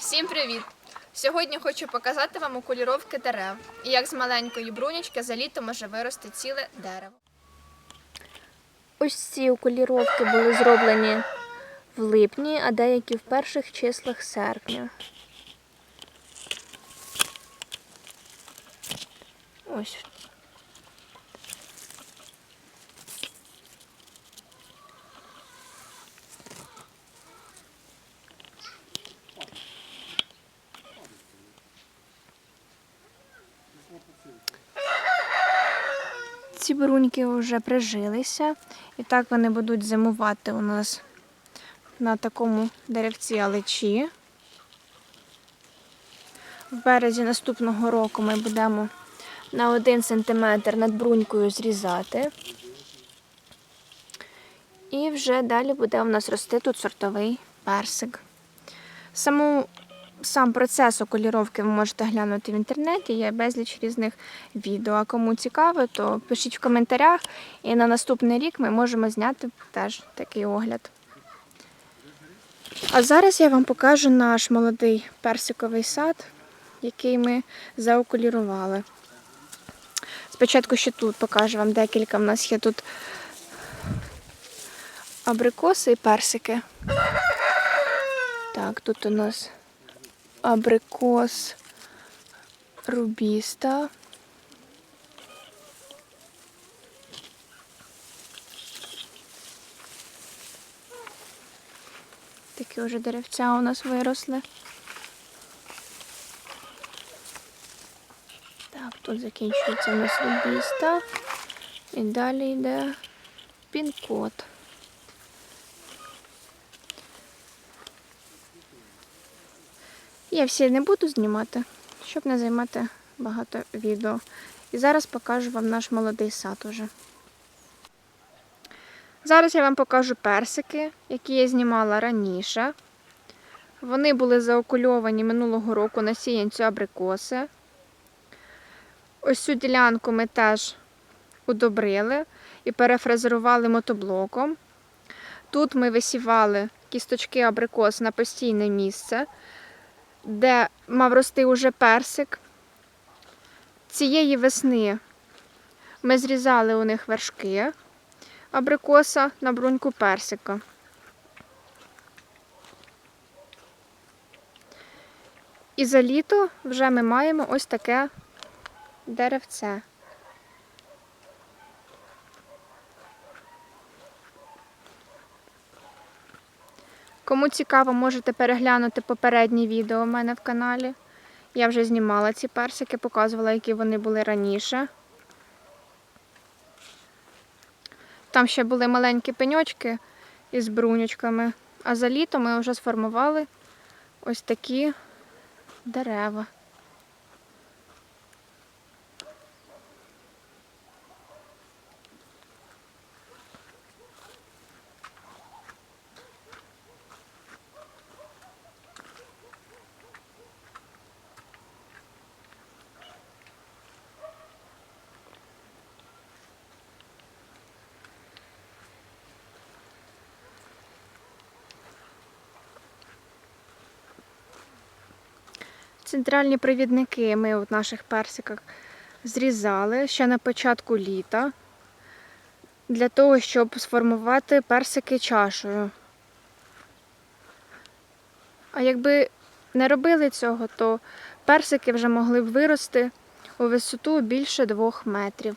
Всім привіт! Сьогодні хочу показати вам окуліровки дерев і як з маленької брунячки за літо може вирости ціле дерево. Ось ці окуліровки були зроблені в липні, а деякі в перших числах серпня. Ось. Ці бруньки вже прижилися, і так вони будуть зимувати у нас на такому деревці алечі. В березі наступного року ми будемо на 1 см над брунькою зрізати. І вже далі буде у нас рости тут сортовий персик. Саму, сам процес окуліровки ви можете глянути в інтернеті, є безліч різних відео. А кому цікаво, то пишіть в коментарях, і на наступний рік ми можемо зняти теж такий огляд. А зараз я вам покажу наш молодий персиковий сад, який ми заокулірували. Спочатку ще тут покажу вам декілька. У нас є тут абрикоси і персики. Так, тут у нас абрикос рубіста. Такі вже деревця у нас виросли. Так, тут закінчується у нас рубіста. І далі йде пін-код. Я всі не буду знімати, щоб не займати багато відео. І зараз покажу вам наш молодий сад уже. Зараз я вам покажу персики, які я знімала раніше. Вони були заокульовані минулого року на сіянцю абрикоси. Ось цю ділянку ми теж удобрили і перефрезерували мотоблоком. Тут ми висівали кісточки абрикос на постійне місце, де мав рости уже персик. Цієї весни ми зрізали у них вершки абрикоса на бруньку персика. І за літо вже ми маємо ось таке деревце. Кому цікаво, можете переглянути попереднє відео у мене в каналі. Я вже знімала ці персики, показувала, які вони були раніше. Там ще були маленькі пеньочки із брунючками, а за літо ми вже сформували ось такі дерева. Центральні провідники ми в наших персиках зрізали ще на початку літа для того, щоб сформувати персики чашею. А якби не робили цього, то персики вже могли б вирости у висоту більше двох метрів.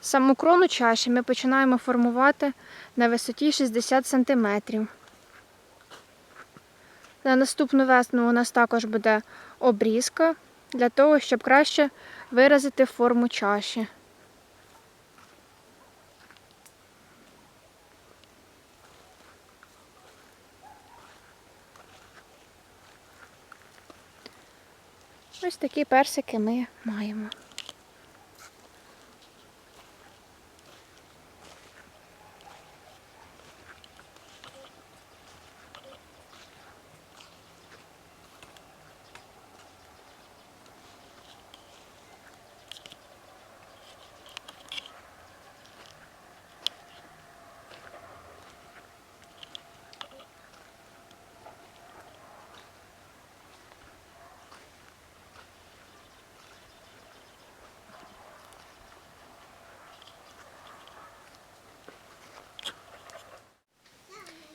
Саму крону чаші ми починаємо формувати на висоті 60 сантиметрів. На наступну весну у нас також буде обрізка для того, щоб краще виразити форму чаші. Ось такі персики ми маємо.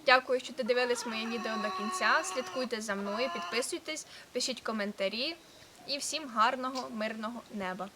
Дякую, що додивились моє відео до кінця. Слідкуйте за мною, підписуйтесь, пишіть коментарі і всім гарного, мирного неба.